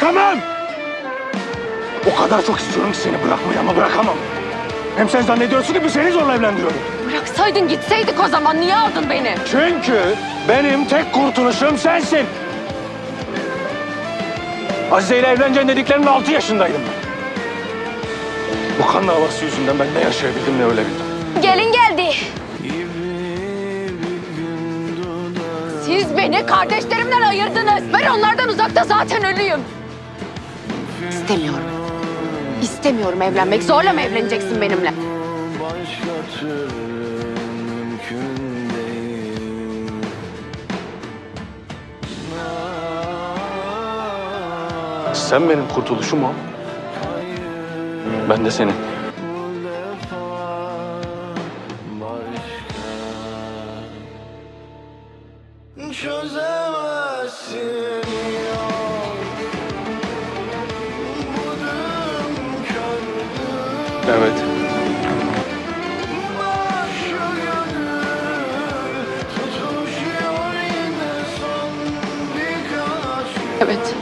Bırakamam! O kadar çok istiyorum ki seni bırakmayı ama bırakamam. Hem sen zannediyorsun ki biz seni zorla evlendiriyorum. Bıraksaydın gitseydik o zaman. Niye aldın beni? Çünkü benim tek kurtuluşum sensin. Azize ile evleneceğim dediklerinde altı yaşındaydım ben. Bu kan davası yüzünden ben ne yaşayabildim ne ölebildim. Gelin geldi. Siz beni kardeşlerimden ayırdınız. Ben onlardan uzakta zaten ölüyüm. İstemiyorum. İstemiyorum evlenmek. Zorla mı evleneceksin benimle? başka türlü mümkün değil. Sen benim kurtuluşum ol. Ben de senin. Çözemezsin Evet. Evet.